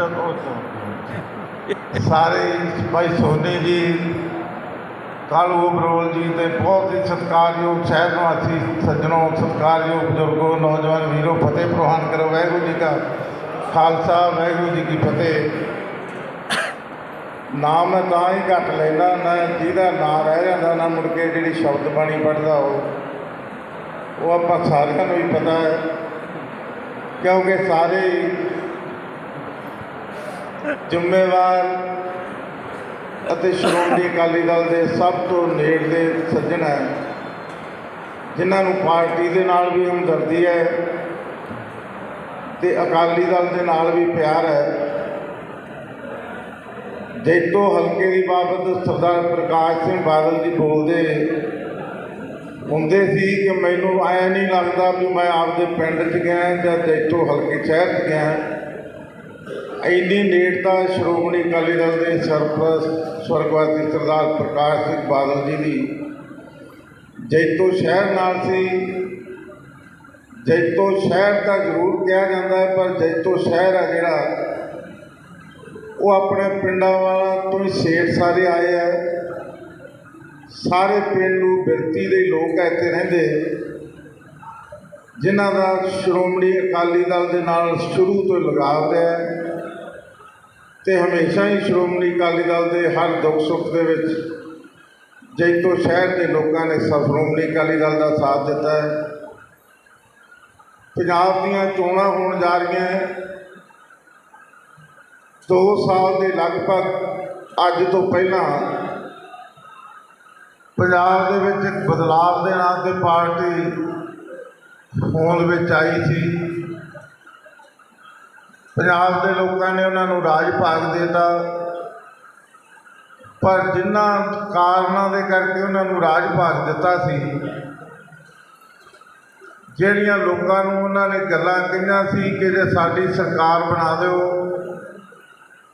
ਚਲੋ ਸਾਰੇ ਭਾਈ ਸੋਨੀ ਜੀ, ਕਾਲੂ ਬਰੋਲ ਜੀ ਤੇ ਬਹੁਤ ਹੀ ਸਤਿਕਾਰਯੋਗ ਸ਼ਹਿਰ ਨਿਵਾਸੀ ਸੱਜਣੋ ਸਤਿਕਾਰਯੋਗ ਬਜ਼ੁਰਗੋ, ਨੌਜਵਾਨ ਵੀਰੋ, ਫਤਿਹ ਪ੍ਰਵਾਨ ਕਰੋ। ਵਾਹਿਗੁਰੂ ਜੀ ਕਾ ਖਾਲਸਾ, ਵਾਹਿਗੁਰੂ ਜੀ ਕੀ ਫਤਿਹ। ਨਾਮ ਮੈਂ ਤਾਂ ਹੀ ਘੱਟ ਲੈਂਦਾ, ਨਾ ਜਿਹਦਾ ਨਾਂ ਰਹਿ ਜਾਂਦਾ, ਨਾ ਮੁੜ ਕੇ ਜਿਹੜੀ ਸ਼ਬਦ ਬਾਣੀ ਪੜਦਾ ਉਹ। ਉਹ ਆਪਾਂ ਸਾਰਿਆਂ ਨੂੰ ਹੀ ਪਤਾ ਹੈ। ਕਿਉਂਕਿ ਸਾਰੇ ਜ਼ਿੰਮੇਵਾਰ ਅਤੇ ਸ਼੍ਰੋਮਣੀ ਅਕਾਲੀ ਦਲ ਦੇ ਸਭ ਤੋਂ ਨੇੜਲੇ ਸੱਜਣ ਹੈ, ਜਿਨ੍ਹਾਂ ਨੂੰ ਪਾਰਟੀ ਦੇ ਨਾਲ ਵੀ ਹਮਦਰਦੀ ਹੈ ਤੇ ਅਕਾਲੀ ਦਲ ਦੇ ਨਾਲ ਵੀ ਪਿਆਰ ਹੈ। ਜੈਤੋ ਹਲਕੇ ਦੀ ਬਾਬਤ ਸਰਦਾਰ ਪ੍ਰਕਾਸ਼ ਸਿੰਘ ਬਾਦਲ ਜੀ ਬੋਲਦੇ ਹੁੰਦੇ ਸੀ ਕਿ ਮੈਨੂੰ ਐ ਨਹੀਂ ਲੱਗਦਾ ਵੀ ਮੈਂ ਆਪਦੇ ਪਿੰਡ 'ਚ ਗਿਆ ਜਾਂ ਜੈਤੋ ਹਲਕੇ ਸ਼ਹਿਰ 'ਚ ਗਿਆ। ਇੰਨੀ ਨੇੜਤਾ ਸ਼੍ਰੋਮਣੀ ਅਕਾਲੀ ਦਲ ਦੇ ਸਰਪ੍ਰਸਤ ਸਵਰਗਵਾਸੀ ਸਰਦਾਰ ਪ੍ਰਕਾਸ਼ ਸਿੰਘ ਬਾਦਲ ਜੀ ਦੀ। ਜੈਤੋ ਸ਼ਹਿਰ ਨਾਲ ਸੀ। ਜੈਤੋ ਸ਼ਹਿਰ ਤਾਂ ਜ਼ਰੂਰ ਕਿਹਾ ਜਾਂਦਾ ਹੈ, ਪਰ ਜੈਤੋ ਸ਼ਹਿਰ ਆ ਜਿਹੜਾ, ਉਹ ਆਪਣੇ ਪਿੰਡਾਂ ਵਾਲਾ ਤੋਂ ਹੀ ਸੇਠ ਸਾਰੇ ਆਏ ਆ। ਸਾਰੇ ਪਿੰਡ ਨੂੰ ਬਿਰਤੀ ਦੇ ਲੋਕ ਇੱਥੇ ਰਹਿੰਦੇ। ਜਿਨ੍ਹਾਂ ਦਾ ਸ਼੍ਰੋਮਣੀ ਅਕਾਲੀ ਦਲ ਦੇ ਨਾਲ ਸ਼ੁਰੂ ਤੋਂ ਲਗਾਵ ਰਿਹਾ ਹੈ। ਤੇ ਹਮੇਸ਼ਾ ਹੀ ਸ਼੍ਰੋਮਣੀ ਅਕਾਲੀ ਦਲ ਦੇ ਹਰ ਦੁੱਖ ਸੁੱਖ ਦੇ ਵਿੱਚ ਜੈਤੋ ਸ਼ਹਿਰ ਦੇ ਲੋਕਾਂ ਨੇ ਸ- ਸ਼੍ਰੋਮਣੀ ਅਕਾਲੀ ਦਲ ਦਾ ਸਾਥ ਦਿੱਤਾ ਹੈ। ਪੰਜਾਬ ਦੀਆਂ ਚੋਣਾਂ ਹੋਣ ਜਾ ਰਹੀਆਂ ਹੈ। 2 ਸਾਲ ਦੇ ਲਗਭਗ ਅੱਜ ਤੋਂ ਪਹਿਲਾਂ ਪੰਜਾਬ ਦੇ ਵਿੱਚ ਇੱਕ ਬਦਲਾਅ ਦੇ ਨਾਂ ਤੇ ਪਾਰਟੀ ਹੋਂਦ ਵਿੱਚ ਆਈ ਸੀ। ਪੰਜਾਬ ਦੇ ਲੋਕਾਂ ਨੇ ਉਹਨਾਂ ਨੂੰ ਰਾਜ ਭਾਗ ਦਿੱਤਾ। ਪਰ ਜਿਨ੍ਹਾਂ ਕਾਰਨਾਂ ਦੇ ਕਰਕੇ ਉਹਨਾਂ ਨੂੰ ਰਾਜ ਭਾਗ ਦਿੱਤਾ ਸੀ, ਜਿਹੜੀਆਂ ਲੋਕਾਂ ਨੂੰ ਉਹਨਾਂ ਨੇ ਗੱਲਾਂ ਕਹੀਆਂ ਸੀ ਕਿ ਜੇ ਸਾਡੀ ਸਰਕਾਰ ਬਣਾ ਦਿਓ,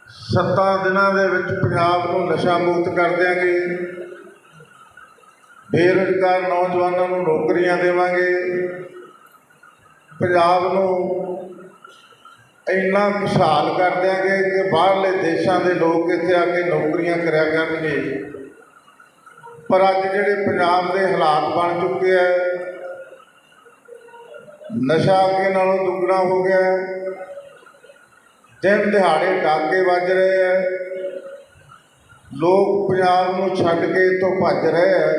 ਸੱਤਾਂ ਦਿਨਾਂ ਦੇ ਵਿੱਚ ਪੰਜਾਬ ਨੂੰ ਨਸ਼ਾ ਮੁਕਤ ਕਰ ਦਿਆਂਗੇ। ਬੇਰੁਜ਼ਗਾਰ ਨੌਜਵਾਨਾਂ ਨੂੰ ਨੌਕਰੀਆਂ ਦੇਵਾਂਗੇ। ਪੰਜਾਬ ਨੂੰ ਇੰਨਾ ਖੁਸ਼ਹਾਲ ਕਰ ਦਿਆਂਗੇ ਕਿ ਬਾਹਰਲੇ ਦੇਸ਼ਾਂ ਦੇ ਲੋਕ ਇੱਥੇ ਆ ਕੇ ਨੌਕਰੀਆਂ ਕਰਿਆ ਕਰਨਗੇ। ਪਰ ਅੱਜ ਜਿਹੜੇ ਪੰਜਾਬ ਦੇ ਹਾਲਾਤ ਬਣ ਚੁੱਕੇ ਆ, ਨਸ਼ਾ ਅੱਗੇ ਨਾਲੋਂ ਦੁੱਗਣਾ ਹੋ ਗਿਆ ਦਿਨ ਦਿਹਾੜੇ ਡਾਕੇ ਵੱਜ ਰਹੇ ਆ। ਲੋਕ ਪੰਜਾਬ ਨੂੰ ਛੱਡ ਕੇ ਇੱਥੋਂ ਭੱਜ ਰਹੇ ਆ।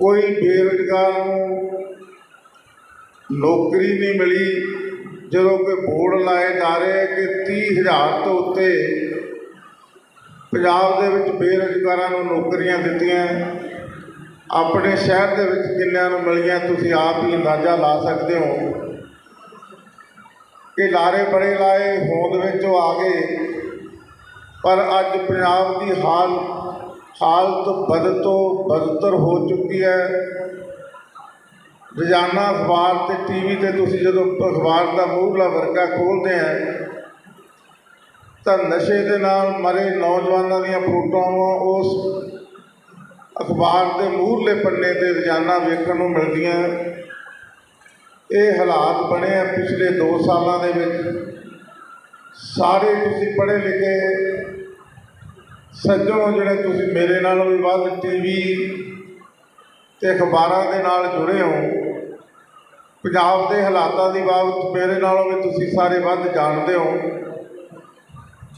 ਕੋਈ ਬੇਰੁਜ਼ਗਾਰ ਨੂੰ ਨੌਕਰੀ ਨਹੀਂ ਮਿਲੀ। ਜਦੋਂ ਕਿ ਬੋਰਡ ਲਾਏ ਜਾ ਰਹੇ ਕਿ 30000 ਤੋਂ ਉੱਤੇ ਪੰਜਾਬ ਦੇ ਵਿੱਚ ਬੇਰੁਜ਼ਗਾਰਾਂ ਨੂੰ ਨੌਕਰੀਆਂ ਦਿੱਤੀਆਂ ਆਪਣੇ ਸ਼ਹਿਰ ਦੇ ਵਿੱਚ ਕਿੰਨਿਆਂ ਨੂੰ ਮਿਲੀਆਂ, ਤੁਸੀਂ ਆਪ ਹੀ ਅੰਦਾਜ਼ਾ ਲਾ ਸਕਦੇ ਹੋ ਕਿ ਲਾਰੇ ਬੜੇ ਲਾਏ, ਹੋਂਦ ਵਿੱਚ ਉਹ ਆ ਗਏ। ਪਰ ਅੱਜ ਪੰਜਾਬ ਦੀ ਹਾਲ, ਹਾਲਤ ਬਦ ਤੋਂ ਬਦਤਰ ਹੋ ਚੁੱਕੀ ਹੈ। ਰੋਜ਼ਾਨਾ ਅਖਬਾਰ ਤੇ ਟੀਵੀ ਤੇ ਤੁਸੀਂ ਜਦੋਂ ਅਖਬਾਰ ਦਾ ਮੂਹਰਲਾ ਵਰਗਾ ਖੋਲ੍ਹਦੇ ਆ, ਤਾਂ ਨਸ਼ੇ ਦੇ ਨਾਲ ਮਰੇ ਨੌਜਵਾਨਾਂ ਦੀਆਂ ਫੋਟੋਆਂ ਉਸ ਅਖਬਾਰ ਦੇ ਮੂਹਰਲੇ ਪੰਨੇ ਤੇ ਰੋਜ਼ਾਨਾ ਵੇਖਣ ਨੂੰ ਮਿਲਦੀਆਂ। ਇਹ ਹਾਲਾਤ ਬਣੇ ਆ ਪਿਛਲੇ 2 ਸਾਲਾਂ ਦੇ ਵਿੱਚ। ਸਾਰੇ ਤੁਸੀਂ ਪੜ੍ਹੇ ਲਿਖੇ ਸੱਜਣੋ ਜਿਹੜੇ ਤੁਸੀਂ ਮੇਰੇ ਨਾਲੋਂ ਵੀ ਵੱਧ ਟੀਵੀ ਤੇ ਅਖਬਾਰਾਂ ਦੇ ਨਾਲ ਜੁੜੇ ਹੋ ਪੰਜਾਬ ਦੇ ਹਾਲਾਤਾਂ ਦੀ ਬਾਬਤ ਮੇਰੇ ਨਾਲੋਂ ਵੀ ਤੁਸੀਂ ਸਾਰੇ ਵੱਧ ਜਾਣਦੇ ਹੋ।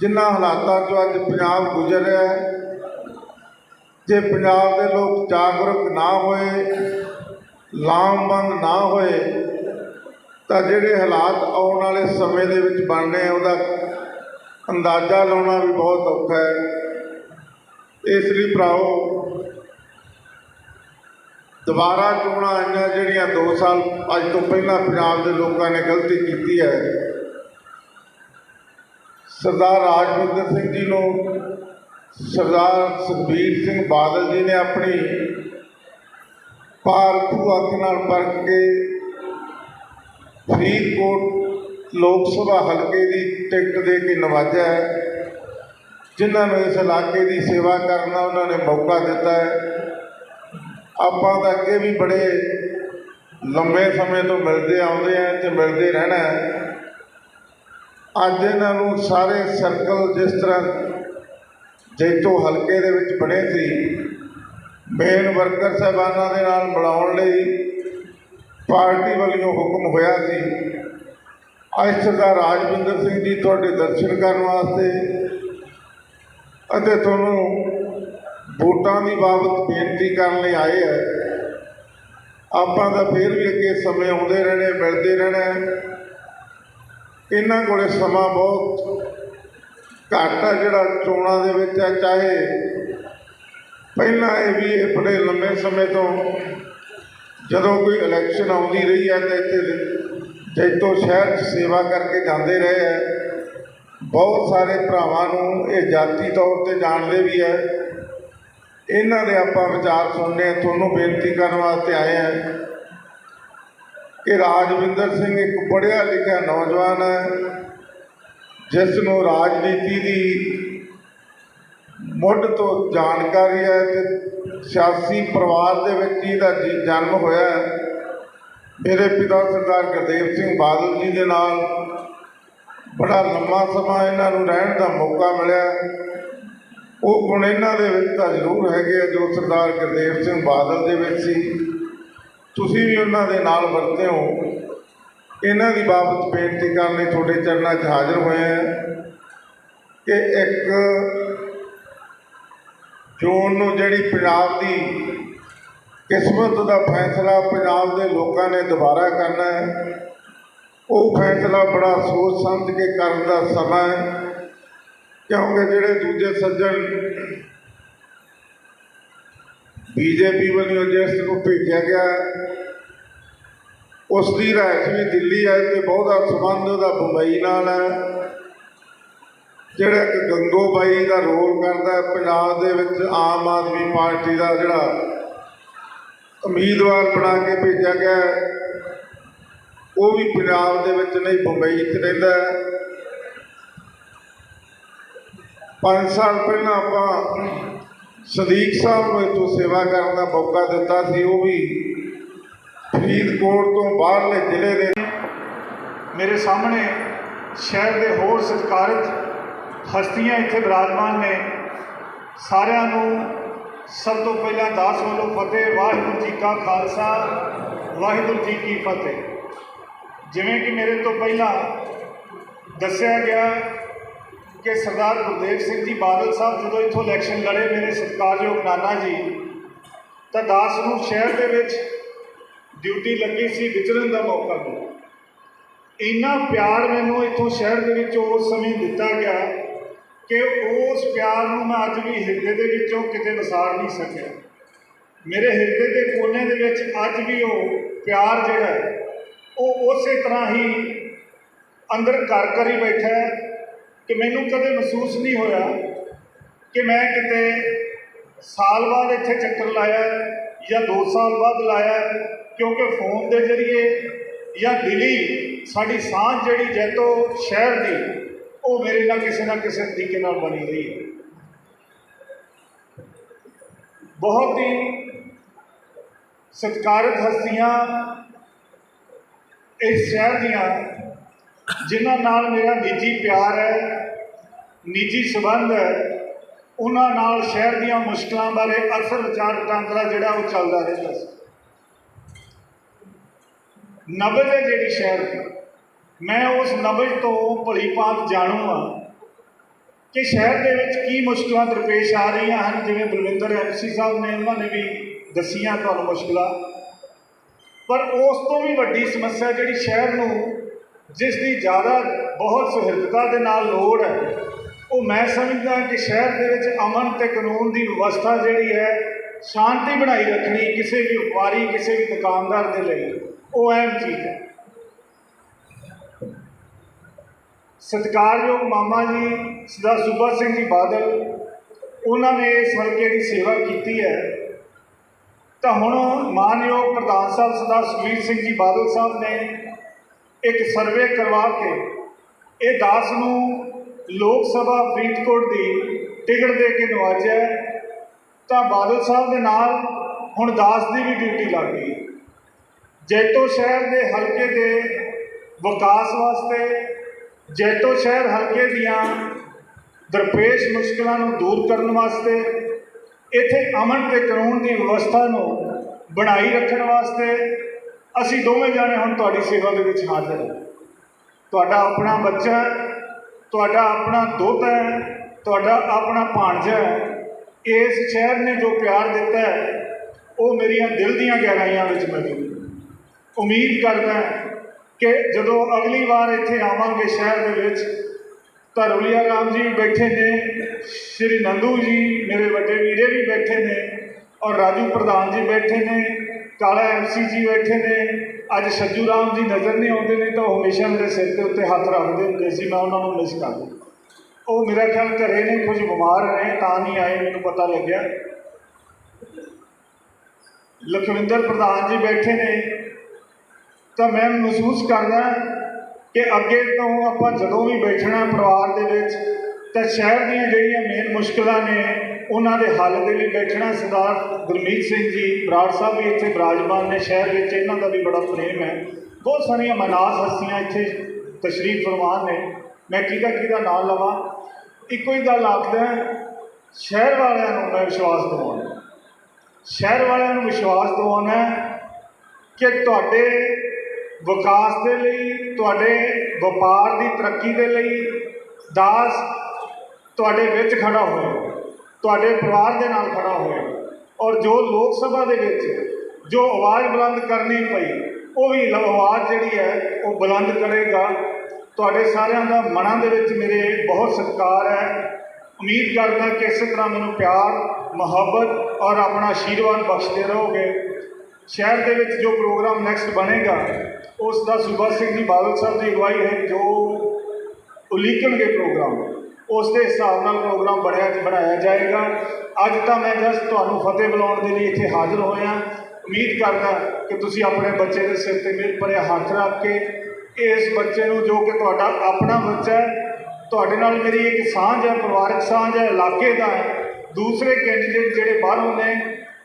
ਜਿਨ੍ਹਾਂ ਹਾਲਾਤਾਂ 'ਚੋਂ ਅੱਜ ਪੰਜਾਬ ਗੁਜ਼ਰ ਰਿਹਾ ਹੈ, ਜੇ ਪੰਜਾਬ ਦੇ ਲੋਕ ਜਾਗਰੂਕ ਨਾ ਹੋਏ, ਲਾਮਬੰਦ ਨਾ ਹੋਏ, ਤਾਂ ਜਿਹੜੇ ਹਾਲਾਤ ਆਉਣ ਵਾਲੇ ਸਮੇਂ ਦੇ ਵਿੱਚ ਬਣਨੇ ਆ, ਉਹਦਾ ਅੰਦਾਜ਼ਾ ਲਾਉਣਾ ਵੀ ਬਹੁਤ ਔਖਾ ਹੈ। ਇਸ ਲਈ ਭਰਾਓ ਦੁਬਾਰਾ ਚੋਣਾਂ ਆਈਆਂ ਜਿਹੜੀਆਂ 2 ਸਾਲ ਅੱਜ ਤੋਂ ਪਹਿਲਾਂ ਪੰਜਾਬ ਦੇ ਲੋਕਾਂ ਨੇ ਗਲਤੀ ਕੀਤੀ ਹੈ। ਸਰਦਾਰ ਰਾਜਵਿੰਦਰ ਸਿੰਘ ਜੀ ਨੂੰ ਸਰਦਾਰ ਸੁਖਬੀਰ ਸਿੰਘ ਬਾਦਲ ਜੀ ਨੇ ਆਪਣੀ ਪਾਰਖੂ ਅੱਖ ਨਾਲ ਪਰਖ ਕੇ ਫਰੀਦਕੋਟ ਲੋਕ ਸਭਾ ਹਲਕੇ ਦੀ ਟਿਕਟ ਦੇ ਕੇ ਨਵਾਜਿਆ ਹੈ। ਜਿਨ੍ਹਾਂ ਨੂੰ ਇਸ ਇਲਾਕੇ ਦੀ ਸੇਵਾ ਕਰਨ ਦਾ ਉਹਨਾਂ ਨੇ ਮੌਕਾ ਦਿੱਤਾ ਹੈ। ਆਪਾਂ ਤਾਂ ਅੱਗੇ ਵੀ ਬੜੇ ਲੰਬੇ ਸਮੇਂ ਤੋਂ ਮਿਲਦੇ ਆਉਂਦੇ ਆ ਤੇ ਮਿਲਦੇ ਰਹਿਣਾ ਅੱਜ ਇਹਨਾਂ ਨੂੰ ਸਾਰੇ ਸਰਕਲ ਜਿਸ ਤਰ੍ਹਾਂ ਜੈਤੋ ਹਲਕੇ ਦੇ ਵਿੱਚ ਬਣੇ ਸੀ ਮੇਨ ਵਰਕਰ ਸਾਹਿਬਾਨਾਂ ਦੇ ਨਾਲ ਮਿਲਾਉਣ ਲਈ ਪਾਰਟੀ ਵੱਲੋਂ ਹੁਕਮ ਹੋਇਆ ਸੀ। ਅੱਜ ਸਰਦਾਰ ਰਾਜਵਿੰਦਰ ਸਿੰਘ ਜੀ ਤੁਹਾਡੇ ਦਰਸ਼ਨ ਕਰਨ ਵਾਸਤੇ ਅਤੇ ਤੁਹਾਨੂੰ ਵੋਟਾਂ ਦੀ ਬਾਬਤ ਬੇਨਤੀ ਕਰਨ ਲਈ ਆਏ ਹੈ ਆਪਾਂ ਤਾਂ ਫੇਰ ਵੀ ਅੱਗੇ ਸਮੇਂ ਆਉਂਦੇ ਰਹਿਣੇ, ਮਿਲਦੇ ਰਹਿਣਾ। ਇਹਨਾਂ ਕੋਲੇ ਸਮਾਂ ਬਹੁਤ ਘੱਟ ਆ ਜਿਹੜਾ ਚੋਣਾਂ ਦੇ ਵਿੱਚ ਹੈ ਚਾਹੇ ਪਹਿਲਾਂ ਇਹ ਵੀ ਇਹ ਬੜੇ ਲੰਮੇ ਸਮੇਂ ਤੋਂ ਜਦੋਂ ਕੋਈ ਇਲੈਕਸ਼ਨ ਆਉਂਦੀ ਰਹੀ ਹੈ ਤਾਂ ਇੱਥੇ ਜੈਤੋ ਸ਼ਹਿਰ 'ਚ ਸੇਵਾ ਕਰਕੇ ਜਾਂਦੇ ਰਹੇ ਹੈ ਬਹੁਤ ਸਾਰੇ ਭਰਾਵਾਂ ਨੂੰ ਇਹ ਜਾਤੀ ਤੌਰ ਤੇ ਜਾਣਦੇ ਵੀ ਹੈ ਇਹਨਾਂ ਦੇ ਆਪਾਂ ਵਿਚਾਰ ਸੁਣਨੇ ਆ, ਤੁਹਾਨੂੰ ਬੇਨਤੀ ਕਰਨ ਵਾਸਤੇ ਆਏ ਆ। ਕਿ ਰਾਜਵਿੰਦਰ ਸਿੰਘ ਇੱਕ ਪੜ੍ਹਿਆ ਲਿਖਿਆ ਨੌਜਵਾਨ ਹੈ, ਜਿਸ ਨੂੰ ਰਾਜਨੀਤੀ ਦੀ ਮੁੱਢ ਤੋਂ ਜਾਣਕਾਰੀ ਹੈ ਤੇ ਸਿਆਸੀ ਪਰਿਵਾਰ ਦੇ ਵਿੱਚ ਹੀ ਇਹਦਾ ਜੀ ਜਨਮ ਹੋਇਆ ਹੈ। ਮੇਰੇ ਪਿਤਾ ਸਰਦਾਰ ਗੁਰਦੇਵ ਸਿੰਘ ਬਾਦਲ ਜੀ ਦੇ ਨਾਲ ਬੜਾ ਲੰਮਾ ਸਮਾਂ ਇਹਨਾਂ ਨੂੰ ਰਹਿਣ ਦਾ ਮੌਕਾ ਮਿਲਿਆ। ਉਹ ਗੁਣ ਇਹਨਾਂ ਦੇ ਵਿੱਚ ਤਾਂ ਜ਼ਰੂਰ ਹੈਗੇ ਆ ਜੋ ਸਰਦਾਰ ਗੁਰਦੇਵ ਸਿੰਘ ਬਾਦਲ ਦੇ ਵਿੱਚ ਸੀ। ਤੁਸੀਂ ਵੀ ਉਹਨਾਂ ਦੇ ਨਾਲ ਵਰਤੇ ਹੋ। ਇਹਨਾਂ ਦੀ ਬਾਬਤ ਬੇਨਤੀ ਕਰਨ ਲਈ ਤੁਹਾਡੇ ਚਰਨਾਂ 'ਚ ਹਾਜ਼ਰ ਹੋਏ ਆ ਕਿ ਇੱਕ ਜੂਨ ਨੂੰ ਜਿਹੜੀ ਪੰਜਾਬ ਦੀ ਕਿਸਮਤ ਦਾ ਫੈਸਲਾ ਪੰਜਾਬ ਦੇ ਲੋਕਾਂ ਨੇ ਦੁਬਾਰਾ ਕਰਨਾ ਹੈ, ਉਹ ਫੈਸਲਾ ਬੜਾ ਸੋਚ ਸਮਝ ਕੇ ਕਰਨ ਦਾ ਸਮਾਂ ਹੈ। ਕਿਉਂਕਿ ਜਿਹੜੇ ਦੂਜੇ ਸੱਜਣ ਬੀਜੇਪੀ ਵੱਲੋਂ ਜਿਸ ਨੂੰ ਭੇਜਿਆ ਗਿਆ, ਉਸ ਦੀ ਰਾਇਸ਼ ਵੀ ਦਿੱਲੀ ਹੈ ਤੇ ਬਹੁਤਾ ਸੰਬੰਧ ਉਹਦਾ ਬੰਬਈ ਨਾਲ ਹੈ। ਜਿਹੜਾ ਕਿ ਗੰਗੋਬਾਈ ਦਾ ਰੋਲ ਕਰਦਾ ਹੈ, ਪੰਜਾਬ ਦੇ ਵਿੱਚ ਆਮ ਆਦਮੀ ਪਾਰਟੀ ਦਾ ਜਿਹੜਾ ਉਮੀਦਵਾਰ ਬਣਾ ਕੇ ਭੇਜਿਆ ਗਿਆ ਉਹ ਵੀ ਪੰਜਾਬ ਦੇ ਵਿੱਚ ਨਹੀਂ, ਬੰਬਈ 'ਚ ਰਹਿੰਦਾ ਹੈ ਪੰਜ ਸਾਲ ਪਹਿਲਾਂ ਆਪਾਂ ਸਦੀਕ ਸਾਹਿਬ ਨੂੰ ਇੱਥੋਂ ਸੇਵਾ ਕਰਨ ਦਾ ਮੌਕਾ ਦਿੱਤਾ ਸੀ, ਉਹ ਵੀ ਫਰੀਦਕੋਟ ਤੋਂ ਬਾਹਰਲੇ ਜ਼ਿਲ੍ਹੇ ਦੇ। ਮੇਰੇ ਸਾਹਮਣੇ ਸ਼ਹਿਰ ਦੇ ਹੋਰ ਸਤਿਕਾਰਤ ਹਸਤੀਆਂ ਇੱਥੇ ਵਿਰਾਜਮਾਨ ਨੇ। ਸਾਰਿਆਂ ਨੂੰ ਸਭ ਤੋਂ ਪਹਿਲਾਂ ਦਾਸ ਵੱਲੋਂ ਫਤਿਹ, ਵਾਹਿਗੁਰੂ ਜੀ ਕਾ ਖਾਲਸਾ, ਵਾਹਿਗੁਰੂ ਜੀ ਕੀ ਫਤਿਹ। ਜਿਵੇਂ ਕਿ ਮੇਰੇ ਤੋਂ ਪਹਿਲਾਂ ਦੱਸਿਆ ਗਿਆ ਕਿ ਸਰਦਾਰ ਗੁਰਦੇਵ ਸਿੰਘ ਜੀ ਬਾਦਲ ਸਾਹਿਬ ਜਦੋਂ ਇੱਥੋਂ ਇਲੈਕਸ਼ਨ ਲੜੇ, ਮੇਰੇ ਸਤਿਕਾਰਯੋਗ ਨਾਨਾ ਜੀ, ਤਾਂ ਦਾਸ ਨੂੰ ਸ਼ਹਿਰ ਦੇ ਵਿੱਚ ਡਿਊਟੀ ਲੱਗੀ ਸੀ ਵਿਚਰਨ ਦਾ ਮੌਕਾ ਮਿਲਿਆ। ਇੰਨਾ ਪਿਆਰ ਮੈਨੂੰ ਇੱਥੋਂ ਸ਼ਹਿਰ ਦੇ ਵਿੱਚ ਉਸ ਸਮੇਂ ਦਿੱਤਾ ਗਿਆ ਕਿ ਉਸ ਪਿਆਰ ਨੂੰ ਮੈਂ ਅੱਜ ਵੀ ਹਿਰਦੇ ਦੇ ਵਿੱਚੋਂ ਕਿਤੇ ਵਿਸਾਰ ਨਹੀਂ ਸਕਿਆ। ਮੇਰੇ ਹਿਰਦੇ ਦੇ ਕੋਨੇ ਦੇ ਵਿੱਚ ਅੱਜ ਵੀ ਉਹ ਪਿਆਰ ਜਿਹੜਾ ਉਹ ਉਸੇ ਤਰ੍ਹਾਂ ਹੀ ਅੰਦਰ ਘਰ ਕਰ ਹੀ ਬੈਠਾ ਹੈ। ਕਿ ਮੈਨੂੰ ਕਦੇ ਮਹਿਸੂਸ ਨਹੀਂ ਹੋਇਆ ਕਿ ਮੈਂ ਕਿਤੇ ਸਾਲ ਬਾਅਦ ਇੱਥੇ ਚੱਕਰ ਲਾਇਆ ਜਾਂ 2 ਸਾਲ ਬਾਅਦ ਲਾਇਆ ਕਿਉਂਕਿ ਫੋਨ ਦੇ ਜ਼ਰੀਏ ਜਾਂ ਦਿੱਲੀ ਸਾਡੀ ਸਾਂਝ ਜਿਹੜੀ ਜੈਤੋ ਸ਼ਹਿਰ ਦੀ, ਉਹ ਮੇਰੇ ਨਾਲ ਕਿਸੇ ਨਾ ਕਿਸੇ ਤਰੀਕੇ ਨਾਲ ਬਣੀ ਰਹੀ ਹੈ। ਬਹੁਤ ਹੀ ਸਤਿਕਾਰਤ ਹਸਤੀਆਂ ਇਸ ਸ਼ਹਿਰ ਦੀਆਂ, ਜਿਨ੍ਹਾਂ ਨਾਲ ਮੇਰਾ ਨਿੱਜੀ ਪਿਆਰ ਹੈ ਨਿੱਜੀ ਸੰਬੰਧ ਹੈ, ਉਹਨਾਂ ਨਾਲ ਸ਼ਹਿਰ ਦੀਆਂ ਮੁਸ਼ਕਲਾਂ ਬਾਰੇ ਅਕਸਰ ਵਿਚਾਰ ਵਟਾਂਦਰਾ ਜਿਹੜਾ ਉਹ ਚੱਲਦਾ ਰਹਿੰਦਾ ਸੀ। ਨਬਜ਼ ਹੈ ਜਿਹੜੀ ਸ਼ਹਿਰ ਦੀ ਮੈਂ ਉਸ ਨਬਜ਼ ਤੋਂ ਭਲੀ ਭਾਂਤ ਜਾਣੂ ਹਾਂ ਕਿ ਸ਼ਹਿਰ ਦੇ ਵਿੱਚ ਕੀ ਮੁਸ਼ਕਲਾਂ ਦਰਪੇਸ਼ ਆ ਰਹੀਆਂ ਹਨ। ਜਿਵੇਂ ਬਲਵਿੰਦਰ ਐਮਸੀ ਸਾਹਿਬ ਨੇ, ਉਹਨਾਂ ਨੇ ਵੀ ਦੱਸੀਆਂ ਤੁਹਾਨੂੰ ਮੁਸ਼ਕਲਾਂ। ਪਰ ਉਸ ਤੋਂ ਵੀ ਵੱਡੀ ਸਮੱਸਿਆ ਜਿਹੜੀ ਸ਼ਹਿਰ ਨੂੰ, ਜਿਸ ਦੀ ਜ਼ਿਆਦਾ ਬਹੁਤ ਸੁਹਿਰਦਤਾ ਦੇ ਨਾਲ ਲੋੜ ਹੈ ਉਹ ਮੈਂ ਸਮਝਦਾ ਕਿ ਸ਼ਹਿਰ ਦੇ ਵਿੱਚ ਅਮਨ ਤੇ ਕਾਨੂੰਨ ਦੀ ਵਿਵਸਥਾ ਜਿਹੜੀ ਹੈ, ਸ਼ਾਂਤੀ ਬਣਾਈ ਰੱਖਣੀ ਕਿਸੇ ਵੀ ਵਪਾਰੀ, ਕਿਸੇ ਵੀ ਦੁਕਾਨਦਾਰ ਦੇ ਲਈ, ਉਹ ਅਹਿਮ ਚੀਜ਼ ਹੈ। ਸਤਿਕਾਰਯੋਗ ਮਾਮਾ ਜੀ ਸਰਦਾਰ ਸੂਬਾ ਸਿੰਘ ਜੀ ਬਾਦਲ, ਉਹਨਾਂ ਨੇ ਇਸ ਹਲਕੇ ਦੀ ਸੇਵਾ ਕੀਤੀ ਹੈ। ਤਾਂ ਹੁਣ ਮਾਨਯੋਗ ਪ੍ਰਧਾਨ ਸਾਹਿਬ ਸਰਦਾਰ ਸੁਖਬੀਰ ਸਿੰਘ ਜੀ ਬਾਦਲ ਸਾਹਿਬ ਨੇ ਇੱਕ ਸਰਵੇ ਕਰਵਾ ਕੇ ਇਹ ਦਾਸ ਨੂੰ ਲੋਕ ਸਭਾ ਫਰੀਦਕੋਟ ਦੀ ਟਿਕਟ ਦੇ ਕੇ ਨਵਾਜਿਆ ਤਾਂ ਬਾਦਲ ਸਾਹਿਬ ਦੇ ਨਾਲ ਹੁਣ ਦਾਸ ਦੀ ਵੀ ਡਿਊਟੀ ਲੱਗ ਗਈ ਜੈਤੋ ਸ਼ਹਿਰ ਦੇ ਹਲਕੇ ਦੇ ਵਿਕਾਸ ਵਾਸਤੇ, ਜੈਤੋ ਸ਼ਹਿਰ ਹਲਕੇ ਦੀਆਂ ਦਰਪੇਸ਼ ਮੁਸ਼ਕਲਾਂ ਨੂੰ ਦੂਰ ਕਰਨ ਵਾਸਤੇ, ਇੱਥੇ ਅਮਨ ਤੇ ਕਾਨੂੰਨ ਦੀ ਵਿਵਸਥਾ ਨੂੰ ਬਣਾਈ ਰੱਖਣ ਵਾਸਤੇ ਅਸੀਂ ਦੋਵੇਂ ਜਾਣੇ ਹੁਣ ਤੁਹਾਡੀ ਸੇਵਾ ਦੇ ਵਿੱਚ ਹਾਜ਼ਰ ਹਾਂ। ਤੁਹਾਡਾ ਆਪਣਾ ਬੱਚਾ ਤੁਹਾਡਾ ਆਪਣਾ ਦੋਤਾ ਹੈ, ਤੁਹਾਡਾ ਆਪਣਾ ਭਾਣਜਾ ਹੈ। ਇਸ ਸ਼ਹਿਰ ਨੇ ਜੋ ਪਿਆਰ ਦਿੱਤਾ ਹੈ, ਉਹ ਮੇਰੀਆਂ ਦਿਲ ਦੀਆਂ ਗਹਿਰਾਈਆਂ ਵਿੱਚ ਮੌਜੂਦ ਉਮੀਦ ਕਰਦਾ ਕਿ ਜਦੋਂ ਅਗਲੀ ਵਾਰ ਇੱਥੇ ਆਵਾਂਗੇ ਸ਼ਹਿਰ ਦੇ ਵਿੱਚ, ਤਾਂ ਰੁਲੀਆ ਰਾਮ ਜੀ ਵੀ ਬੈਠੇ ਨੇ, ਸ਼੍ਰੀ ਨੰਦੂ ਜੀ, ਮੇਰੇ ਵੱਡੇ ਵੀਰੇ ਵੀ ਬੈਠੇ ਨੇ, ਔਰ ਰਾਜੂ ਪ੍ਰਧਾਨ ਜੀ ਬੈਠੇ ਨੇ, ਕਾਲਾ ਐਮਸੀ ਜੀ ਬੈਠੇ ਨੇ ਅੱਜ ਸੱਜੂ ਰਾਮ ਜੀ ਨਜ਼ਰ ਨਹੀਂ ਆਉਂਦੇ ਨੇ ਤਾਂ ਉਹ ਹਮੇਸ਼ਾ ਮੇਰੇ ਸਿਰ ਦੇ ਉੱਤੇ ਹੱਥ ਰੱਖਦੇ ਹੁੰਦੇ ਸੀ, ਮੈਂ ਉਹਨਾਂ ਨੂੰ ਮਿਸ ਕਰਦਾ ਉਹ ਮੇਰਾ ਖਿਆਲ ਘਰੇ ਨੇ, ਕੁਝ ਬਿਮਾਰ ਨੇ, ਤਾਂ ਨਹੀਂ ਆਏ, ਮੈਨੂੰ ਪਤਾ ਲੱਗਿਆ। ਲਖਵਿੰਦਰ ਪ੍ਰਧਾਨ ਜੀ ਬੈਠੇ ਨੇ। ਤਾਂ ਮੈਂ ਮਹਿਸੂਸ ਕਰਦਾ ਕਿ ਅੱਗੇ ਤੋਂ ਆਪਾਂ ਜਦੋਂ ਵੀ ਬੈਠਣਾ ਪਰਿਵਾਰ ਦੇ ਵਿੱਚ, ਤਾਂ ਸ਼ਹਿਰ ਦੀਆਂ ਜਿਹੜੀਆਂ ਮੇਨ ਮੁਸ਼ਕਲਾਂ ਨੇ ਉਹਨਾਂ ਦੇ ਹੱਲ ਦੇ ਲਈ ਬੈਠਣਾ ਸਰਦਾਰ ਗੁਰਮੀਤ ਸਿੰਘ ਜੀ, ਬਰਾੜ ਸਾਹਿਬ ਵੀ ਇੱਥੇ ਬਿਰਾਜਮਾਨ ਨੇ, ਸ਼ਹਿਰ ਵਿੱਚ ਇਹਨਾਂ ਦਾ ਵੀ ਬੜਾ ਪ੍ਰੇਮ ਹੈ। ਬਹੁਤ ਸਾਰੀਆਂ ਮਨਾਸ ਹਸਤੀਆਂ ਇੱਥੇ ਤਸ਼ਰੀਫ ਫਰਮਾਨ ਨੇ। ਮੈਂ ਕਿਹਦਾ ਕਿਹਦਾ ਨਾਮ ਲਵਾਂ? ਇੱਕੋ ਹੀ ਗੱਲ ਆਖਦਾ ਸ਼ਹਿਰ ਵਾਲਿਆਂ ਨੂੰ ਮੈਂ ਵਿਸ਼ਵਾਸ ਦਿਵਾਉਣਾ ਸ਼ਹਿਰ ਵਾਲਿਆਂ ਨੂੰ ਵਿਸ਼ਵਾਸ ਦਿਵਾਉਣਾ ਕਿ ਤੁਹਾਡੇ ਵਿਕਾਸ ਦੇ ਲਈ, ਤੁਹਾਡੇ ਵਪਾਰ ਦੀ ਤਰੱਕੀ ਦੇ ਲਈ ਦਾਸ ਤੁਹਾਡੇ ਵਿੱਚ ਖੜਾ ਹੋਇਆ। ਤੁਹਾਡੇ ਪਰਿਵਾਰ ਦੇ ਨਾਲ ਖੜਾ ਹੋਇਆ। ਔਰ ਜੋ ਲੋਕ ਸਭਾ ਦੇ ਵਿੱਚ ਜੋ ਆਵਾਜ਼ ਬੁਲੰਦ ਕਰਨੀ ਪਈ, ਉਹ ਵੀ ਆਵਾਜ਼ ਜਿਹੜੀ ਹੈ, ਉਹ ਬੁਲੰਦ ਕਰੇਗਾ। ਤੁਹਾਡੇ ਸਾਰਿਆਂ ਦਾ ਮਨਾਂ ਦੇ ਵਿੱਚ ਮੇਰੇ ਬਹੁਤ ਸਤਿਕਾਰ ਹੈ। ਉਮੀਦ ਕਰਦਾ ਕਿ ਇਸੇ ਤਰ੍ਹਾਂ ਮੈਨੂੰ ਪਿਆਰ, ਮੁਹੱਬਤ ਔਰ ਆਪਣਾ ਆਸ਼ੀਰਵਾਦ ਬਖਸ਼ਦੇ ਰਹੋਗੇ। ਸ਼ਹਿਰ ਦੇ ਵਿੱਚ ਜੋ ਪ੍ਰੋਗਰਾਮ ਨੈਕਸਟ ਬਣੇਗਾ, ਉਸ ਦਾ ਸੂਬਾ ਸਿੰਘ ਜੀ ਬਾਦਲ ਸਾਹਿਬ ਦੀ ਅਗਵਾਈ ਹੈ, ਜੋ ਉਲੀਕਣਗੇ ਪ੍ਰੋਗਰਾਮ। ਉਸ ਦੇ ਹਿਸਾਬ ਨਾਲ ਪ੍ਰੋਗਰਾਮ ਬਣਿਆ ਬਣਾਇਆ ਜਾਏਗਾ। ਅੱਜ ਤਾਂ ਮੈਂ ਜਸ ਤੁਹਾਨੂੰ ਫਤਿਹ ਬੁਲਾਉਣ ਦੇ ਲਈ ਇੱਥੇ ਹਾਜ਼ਰ ਹੋਇਆ। ਉਮੀਦ ਕਰਦਾ ਕਿ ਤੁਸੀਂ ਆਪਣੇ ਬੱਚੇ ਦੇ ਸਿਰ ਤੇ ਮਿਹਰ ਭਰਿਆ ਹੱਥ ਰੱਖ ਕੇ ਇਸ ਬੱਚੇ ਨੂੰ ਜੋ ਕਿ ਤੁਹਾਡਾ ਆਪਣਾ ਬੱਚਾ ਹੈ, ਤੁਹਾਡੇ ਨਾਲ ਮੇਰੀ ਇੱਕ ਸਾਂਝ ਹੈ, ਪਰਿਵਾਰਕ ਸਾਂਝ ਹੈ, ਇਲਾਕੇ ਦਾ ਹੈ, ਦੂਸਰੇ ਕੈਂਡੀਡੇਟ ਜਿਹੜੇ ਬਾਹਰੋਂ ਨੇ,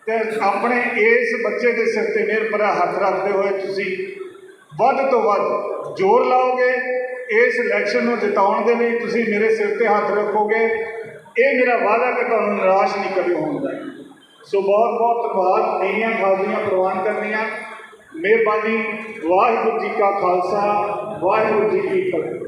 ਤੇ ਆਪਣੇ ਇਸ ਬੱਚੇ ਦੇ ਸਿਰ ਤੇ ਮਿਹਰ ਭਰਿਆ ਹੱਥ ਰੱਖਦੇ ਹੋਏ ਤੁਸੀਂ ਵੱਧ ਤੋਂ ਵੱਧ ਜ਼ੋਰ ਲਾਓਗੇ। ਇਸ ਇਲੈਕਸ਼ਨ ਨੂੰ ਜਿਤਾਉਣ ਦੇ ਲਈ ਤੁਸੀਂ ਮੇਰੇ ਸਿਰ ਤੇ ਹੱਥ ਰੱਖੋਗੇ। ਇਹ ਮੇਰਾ ਵਾਅਦਾ ਕਿ ਤੁਹਾਨੂੰ ਨਿਰਾਸ਼ ਨਹੀਂ ਕਦੇ ਹੋਣ ਦਾ। ਸੋ ਬਹੁਤ ਬਹੁਤ ਧੰਨਵਾਦ। ਮੇਰੀਆਂ ਹਾਜ਼ਰੀਆਂ ਪ੍ਰਵਾਨ ਕਰਨੀਆਂ। ਮਿਹਰਬਾਨੀ। ਵਾਹਿਗੁਰੂ ਜੀ ਕਾ ਖਾਲਸਾ, ਵਾਹਿਗੁਰੂ ਜੀ ਕੀ ਫਤਿਹ।